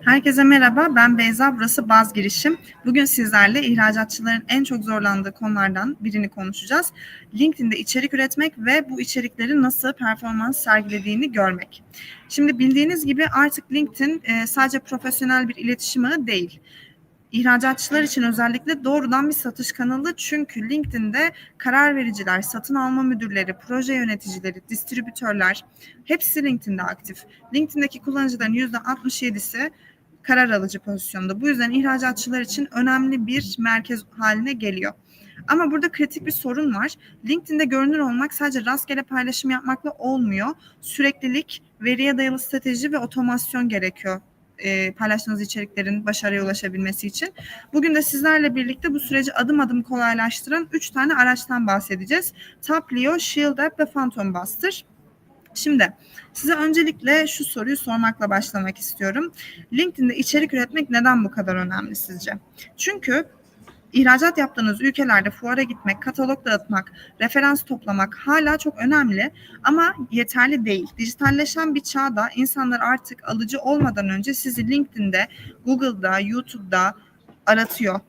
Herkese merhaba, ben Beyza, burası Baz Girişim. Bugün sizlerle ihracatçıların en çok zorlandığı konulardan birini konuşacağız. LinkedIn'de içerik üretmek ve bu içeriklerin nasıl performans sergilediğini görmek. Şimdi bildiğiniz gibi artık LinkedIn e, sadece profesyonel bir iletişim ağı değil. İhracatçılar için özellikle doğrudan bir satış kanalı çünkü LinkedIn'de karar vericiler, satın alma müdürleri, proje yöneticileri, distribütörler hepsi LinkedIn'de aktif. LinkedIn'deki kullanıcıların %67'si karar alıcı pozisyonda. Bu yüzden ihracatçılar için önemli bir merkez haline geliyor. Ama burada kritik bir sorun var. LinkedIn'de görünür olmak sadece rastgele paylaşım yapmakla olmuyor. Süreklilik, veriye dayalı strateji ve otomasyon gerekiyor e, paylaştığınız içeriklerin başarıya ulaşabilmesi için. Bugün de sizlerle birlikte bu süreci adım adım kolaylaştıran 3 tane araçtan bahsedeceğiz. Taplio, Shield App ve Phantom Buster. Şimdi size öncelikle şu soruyu sormakla başlamak istiyorum. LinkedIn'de içerik üretmek neden bu kadar önemli sizce? Çünkü ihracat yaptığınız ülkelerde fuara gitmek, katalog dağıtmak, referans toplamak hala çok önemli ama yeterli değil. Dijitalleşen bir çağda insanlar artık alıcı olmadan önce sizi LinkedIn'de, Google'da, YouTube'da aratıyor.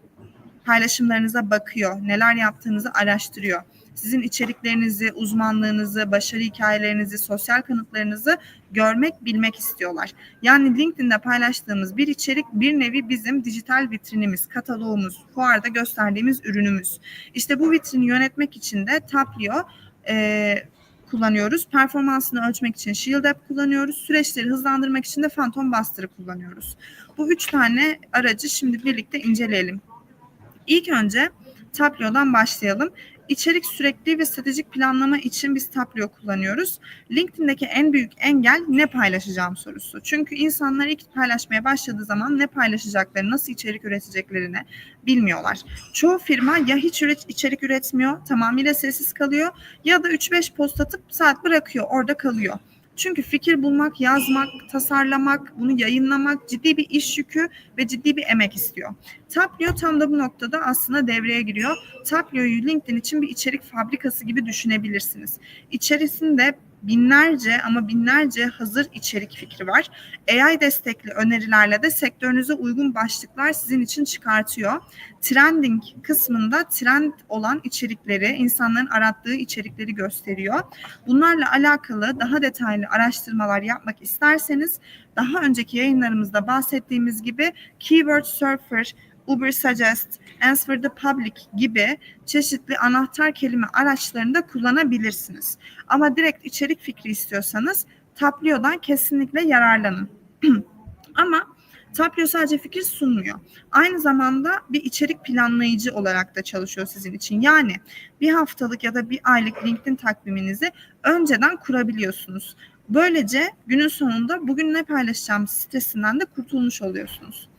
Paylaşımlarınıza bakıyor, neler yaptığınızı araştırıyor sizin içeriklerinizi, uzmanlığınızı, başarı hikayelerinizi, sosyal kanıtlarınızı görmek, bilmek istiyorlar. Yani LinkedIn'de paylaştığımız bir içerik bir nevi bizim dijital vitrinimiz, kataloğumuz, fuarda gösterdiğimiz ürünümüz. İşte bu vitrini yönetmek için de Taplio e, kullanıyoruz. Performansını ölçmek için Shield App kullanıyoruz. Süreçleri hızlandırmak için de Phantom Buster'ı kullanıyoruz. Bu üç tane aracı şimdi birlikte inceleyelim. İlk önce Taplio'dan başlayalım. İçerik sürekli ve stratejik planlama için biz Taplio kullanıyoruz. LinkedIn'deki en büyük engel ne paylaşacağım sorusu. Çünkü insanlar ilk paylaşmaya başladığı zaman ne paylaşacaklarını, nasıl içerik üreteceklerini bilmiyorlar. Çoğu firma ya hiç üret, içerik üretmiyor, tamamıyla sessiz kalıyor ya da 3-5 post atıp saat bırakıyor, orada kalıyor. Çünkü fikir bulmak, yazmak, tasarlamak, bunu yayınlamak ciddi bir iş yükü ve ciddi bir emek istiyor. Taplio tam da bu noktada aslında devreye giriyor. Taplio'yu LinkedIn için bir içerik fabrikası gibi düşünebilirsiniz. İçerisinde binlerce ama binlerce hazır içerik fikri var. AI destekli önerilerle de sektörünüze uygun başlıklar sizin için çıkartıyor. Trending kısmında trend olan içerikleri, insanların arattığı içerikleri gösteriyor. Bunlarla alakalı daha detaylı araştırmalar yapmak isterseniz daha önceki yayınlarımızda bahsettiğimiz gibi Keyword Surfer, Uber Suggest, Answer the Public gibi çeşitli anahtar kelime araçlarını da kullanabilirsiniz. Ama direkt içerik fikri istiyorsanız Taplio'dan kesinlikle yararlanın. Ama Taplio sadece fikir sunmuyor. Aynı zamanda bir içerik planlayıcı olarak da çalışıyor sizin için. Yani bir haftalık ya da bir aylık LinkedIn takviminizi önceden kurabiliyorsunuz. Böylece günün sonunda bugün ne paylaşacağım stresinden de kurtulmuş oluyorsunuz.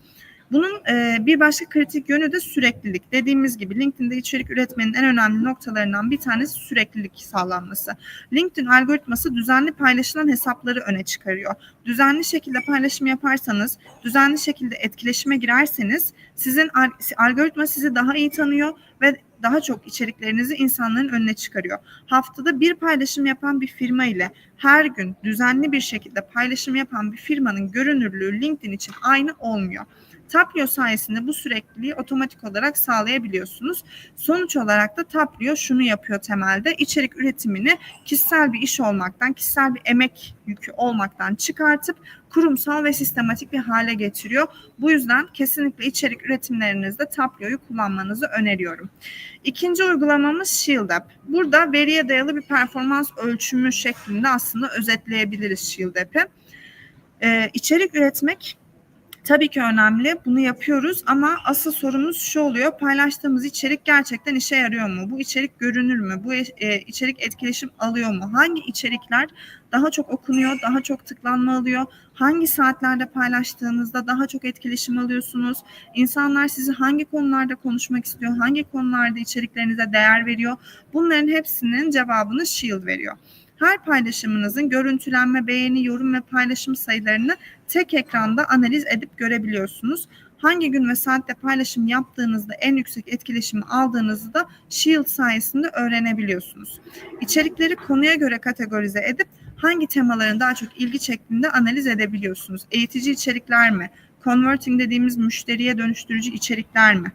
Bunun e, bir başka kritik yönü de süreklilik. Dediğimiz gibi LinkedIn'de içerik üretmenin en önemli noktalarından bir tanesi süreklilik sağlanması. LinkedIn algoritması düzenli paylaşılan hesapları öne çıkarıyor. Düzenli şekilde paylaşım yaparsanız, düzenli şekilde etkileşime girerseniz sizin algoritma sizi daha iyi tanıyor ve daha çok içeriklerinizi insanların önüne çıkarıyor. Haftada bir paylaşım yapan bir firma ile her gün düzenli bir şekilde paylaşım yapan bir firmanın görünürlüğü LinkedIn için aynı olmuyor. Taplio sayesinde bu sürekliliği otomatik olarak sağlayabiliyorsunuz. Sonuç olarak da Taplio şunu yapıyor temelde. içerik üretimini kişisel bir iş olmaktan, kişisel bir emek yükü olmaktan çıkartıp kurumsal ve sistematik bir hale getiriyor. Bu yüzden kesinlikle içerik üretimlerinizde Taplio'yu kullanmanızı öneriyorum. İkinci uygulamamız Shield App. Burada veriye dayalı bir performans ölçümü şeklinde aslında özetleyebiliriz Shield App'i. Ee, içerik üretmek Tabii ki önemli. Bunu yapıyoruz ama asıl sorumuz şu oluyor. Paylaştığımız içerik gerçekten işe yarıyor mu? Bu içerik görünür mü? Bu e, içerik etkileşim alıyor mu? Hangi içerikler daha çok okunuyor, daha çok tıklanma alıyor? Hangi saatlerde paylaştığınızda daha çok etkileşim alıyorsunuz? İnsanlar sizi hangi konularda konuşmak istiyor? Hangi konularda içeriklerinize değer veriyor? Bunların hepsinin cevabını Shield veriyor. Her paylaşımınızın görüntülenme, beğeni, yorum ve paylaşım sayılarını tek ekranda analiz edip görebiliyorsunuz. hangi gün ve saatte paylaşım yaptığınızda en yüksek etkileşimi aldığınızı da Shield sayesinde öğrenebiliyorsunuz. İçerikleri konuya göre kategorize edip hangi temaların daha çok ilgi çektiğinde analiz edebiliyorsunuz. Eğitici içerikler mi? Converting dediğimiz müşteriye dönüştürücü içerikler mi?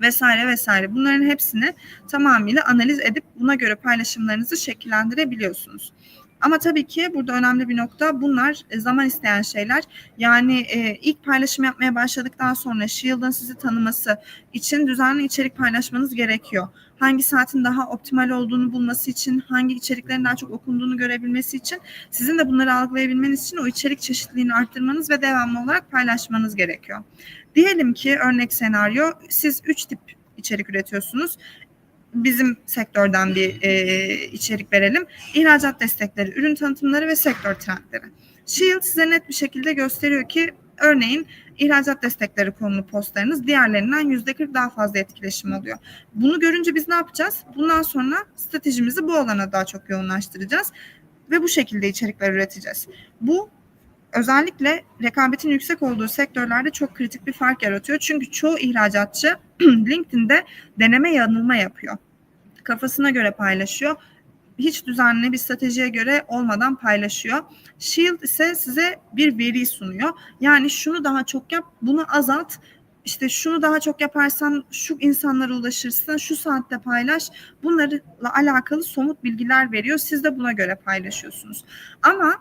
Vesaire vesaire. Bunların hepsini tamamıyla analiz edip buna göre paylaşımlarınızı şekillendirebiliyorsunuz. Ama tabii ki burada önemli bir nokta bunlar e, zaman isteyen şeyler. Yani e, ilk paylaşım yapmaya başladıktan sonra Shield'ın sizi tanıması için düzenli içerik paylaşmanız gerekiyor. Hangi saatin daha optimal olduğunu bulması için, hangi içeriklerin daha çok okunduğunu görebilmesi için, sizin de bunları algılayabilmeniz için o içerik çeşitliliğini arttırmanız ve devamlı olarak paylaşmanız gerekiyor. Diyelim ki örnek senaryo siz üç tip içerik üretiyorsunuz bizim sektörden bir e, içerik verelim. İhracat destekleri, ürün tanıtımları ve sektör trendleri. Shield size net bir şekilde gösteriyor ki örneğin ihracat destekleri konulu postlarınız diğerlerinden yüzde 40 daha fazla etkileşim oluyor. Bunu görünce biz ne yapacağız? Bundan sonra stratejimizi bu alana daha çok yoğunlaştıracağız ve bu şekilde içerikler üreteceğiz. Bu özellikle rekabetin yüksek olduğu sektörlerde çok kritik bir fark yaratıyor. Çünkü çoğu ihracatçı LinkedIn'de deneme yanılma yapıyor. Kafasına göre paylaşıyor. Hiç düzenli bir stratejiye göre olmadan paylaşıyor. Shield ise size bir veri sunuyor. Yani şunu daha çok yap, bunu azalt. İşte şunu daha çok yaparsan şu insanlara ulaşırsın, şu saatte paylaş. Bunlarla alakalı somut bilgiler veriyor. Siz de buna göre paylaşıyorsunuz. Ama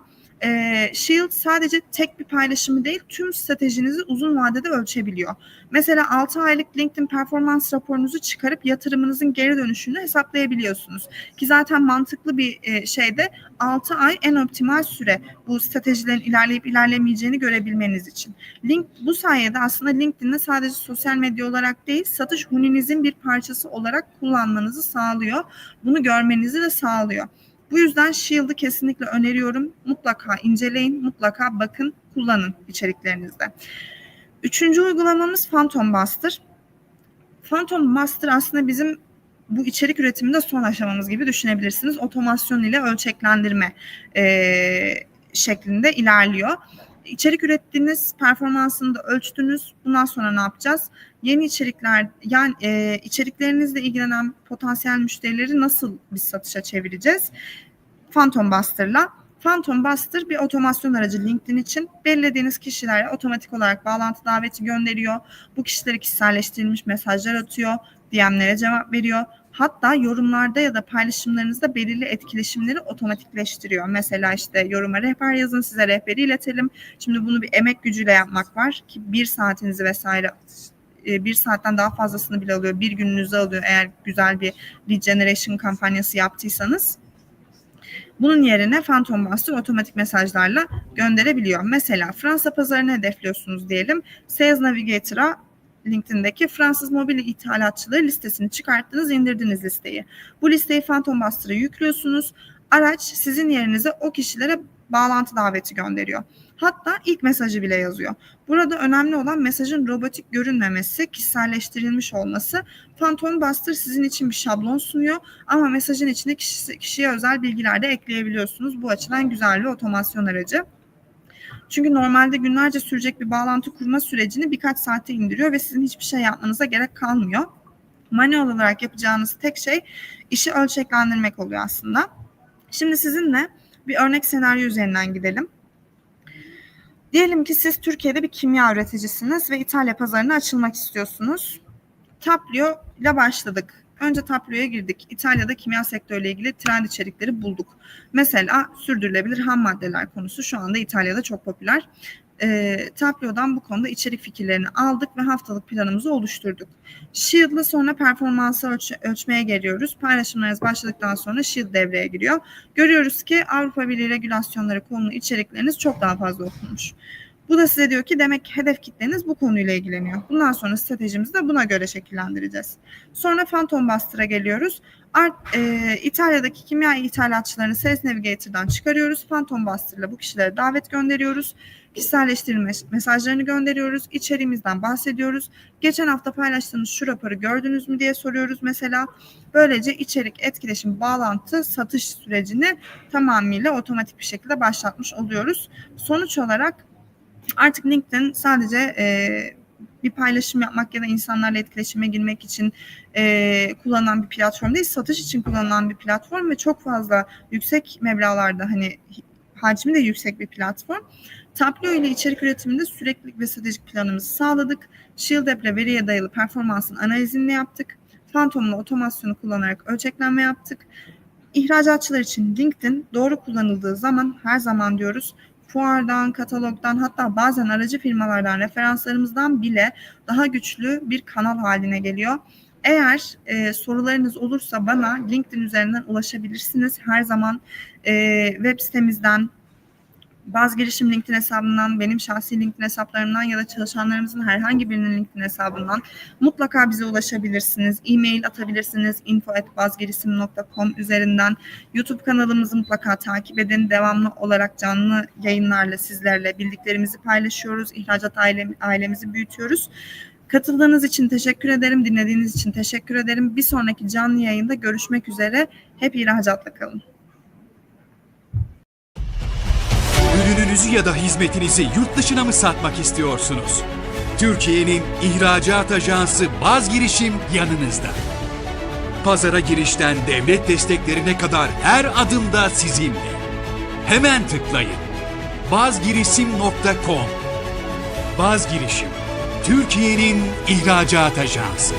e, Shield sadece tek bir paylaşımı değil tüm stratejinizi uzun vadede ölçebiliyor. Mesela 6 aylık LinkedIn performans raporunuzu çıkarıp yatırımınızın geri dönüşünü hesaplayabiliyorsunuz. Ki zaten mantıklı bir e, şeyde 6 ay en optimal süre bu stratejilerin ilerleyip ilerlemeyeceğini görebilmeniz için. Link bu sayede aslında LinkedIn'de sadece sosyal medya olarak değil satış huninizin bir parçası olarak kullanmanızı sağlıyor. Bunu görmenizi de sağlıyor. Bu yüzden Shield'ı kesinlikle öneriyorum. Mutlaka inceleyin, mutlaka bakın, kullanın içeriklerinizde. Üçüncü uygulamamız Phantom Buster. Phantom Buster aslında bizim bu içerik üretiminde son aşamamız gibi düşünebilirsiniz. Otomasyon ile ölçeklendirme e, şeklinde ilerliyor. İçerik ürettiğiniz performansını da ölçtünüz. Bundan sonra ne yapacağız? Yeni içerikler, yani e, içeriklerinizle ilgilenen potansiyel müşterileri nasıl bir satışa çevireceğiz? Phantom Buster'la. Phantom Buster bir otomasyon aracı LinkedIn için belirlediğiniz kişilere otomatik olarak bağlantı daveti gönderiyor. Bu kişilere kişiselleştirilmiş mesajlar atıyor, DM'lere cevap veriyor. Hatta yorumlarda ya da paylaşımlarınızda belirli etkileşimleri otomatikleştiriyor. Mesela işte yoruma rehber yazın size rehberi iletelim. Şimdi bunu bir emek gücüyle yapmak var ki bir saatinizi vesaire bir saatten daha fazlasını bile alıyor. Bir gününüzü alıyor eğer güzel bir lead generation kampanyası yaptıysanız. Bunun yerine Phantom Buster otomatik mesajlarla gönderebiliyor. Mesela Fransa pazarını hedefliyorsunuz diyelim. Sales Navigator'a LinkedIn'deki Fransız mobil ithalatçıları listesini çıkarttınız, indirdiniz listeyi. Bu listeyi Phantom Buster'a yüklüyorsunuz. Araç sizin yerinize o kişilere bağlantı daveti gönderiyor. Hatta ilk mesajı bile yazıyor. Burada önemli olan mesajın robotik görünmemesi, kişiselleştirilmiş olması. Phantom Buster sizin için bir şablon sunuyor ama mesajın içine kişi, kişiye özel bilgiler de ekleyebiliyorsunuz. Bu açıdan güzel bir otomasyon aracı. Çünkü normalde günlerce sürecek bir bağlantı kurma sürecini birkaç saate indiriyor ve sizin hiçbir şey yapmanıza gerek kalmıyor. Manuel olarak yapacağınız tek şey işi ölçeklendirmek oluyor aslında. Şimdi sizinle bir örnek senaryo üzerinden gidelim. Diyelim ki siz Türkiye'de bir kimya üreticisiniz ve İtalya pazarına açılmak istiyorsunuz. Taplio ile başladık. Önce Taplio'ya girdik. İtalya'da kimya sektörüyle ilgili trend içerikleri bulduk. Mesela sürdürülebilir ham maddeler konusu şu anda İtalya'da çok popüler. E, Taplio'dan bu konuda içerik fikirlerini aldık ve haftalık planımızı oluşturduk. Shield'la sonra performansı ölç ölçmeye geliyoruz. Paylaşımlarınız başladıktan sonra Shield devreye giriyor. Görüyoruz ki Avrupa Birliği regülasyonları konulu içerikleriniz çok daha fazla okunmuş. Bu da size diyor ki demek hedef kitleniz bu konuyla ilgileniyor. Bundan sonra stratejimizi de buna göre şekillendireceğiz. Sonra Phantom Buster'a geliyoruz. Art, e, İtalya'daki kimya ithalatçılarını Sales Navigator'dan çıkarıyoruz. Phantom Buster'la bu kişilere davet gönderiyoruz. Kişiselleştirilmiş mesajlarını gönderiyoruz. İçeriğimizden bahsediyoruz. Geçen hafta paylaştığınız şu raporu gördünüz mü diye soruyoruz mesela. Böylece içerik, etkileşim, bağlantı, satış sürecini tamamıyla otomatik bir şekilde başlatmış oluyoruz. Sonuç olarak artık LinkedIn sadece e, bir paylaşım yapmak ya da insanlarla etkileşime girmek için e, kullanılan bir platform değil, satış için kullanılan bir platform ve çok fazla yüksek meblağlarda hani hacmi de yüksek bir platform. Tableau ile içerik üretiminde süreklilik ve stratejik planımızı sağladık. Shield App ile veriye dayalı performansın analizini yaptık. Phantom'la otomasyonu kullanarak ölçeklenme yaptık. İhracatçılar için LinkedIn doğru kullanıldığı zaman her zaman diyoruz fuardan, katalogdan hatta bazen aracı firmalardan, referanslarımızdan bile daha güçlü bir kanal haline geliyor. Eğer e, sorularınız olursa bana LinkedIn üzerinden ulaşabilirsiniz. Her zaman e, web sitemizden, Baz Girişim LinkedIn hesabından, benim şahsi LinkedIn hesaplarımdan ya da çalışanlarımızın herhangi birinin LinkedIn hesabından mutlaka bize ulaşabilirsiniz. E-mail atabilirsiniz info.bazgirisim.com üzerinden. YouTube kanalımızı mutlaka takip edin. Devamlı olarak canlı yayınlarla sizlerle bildiklerimizi paylaşıyoruz. İhracat aile, ailemizi büyütüyoruz. Katıldığınız için teşekkür ederim. Dinlediğiniz için teşekkür ederim. Bir sonraki canlı yayında görüşmek üzere. Hep ihracatla kalın. Ürününüzü ya da hizmetinizi yurt dışına mı satmak istiyorsunuz? Türkiye'nin ihracat ajansı Baz Girişim yanınızda. Pazara girişten devlet desteklerine kadar her adımda sizinle. Hemen tıklayın. bazgirisim.com Baz Girişim, Türkiye'nin ihracat ajansı.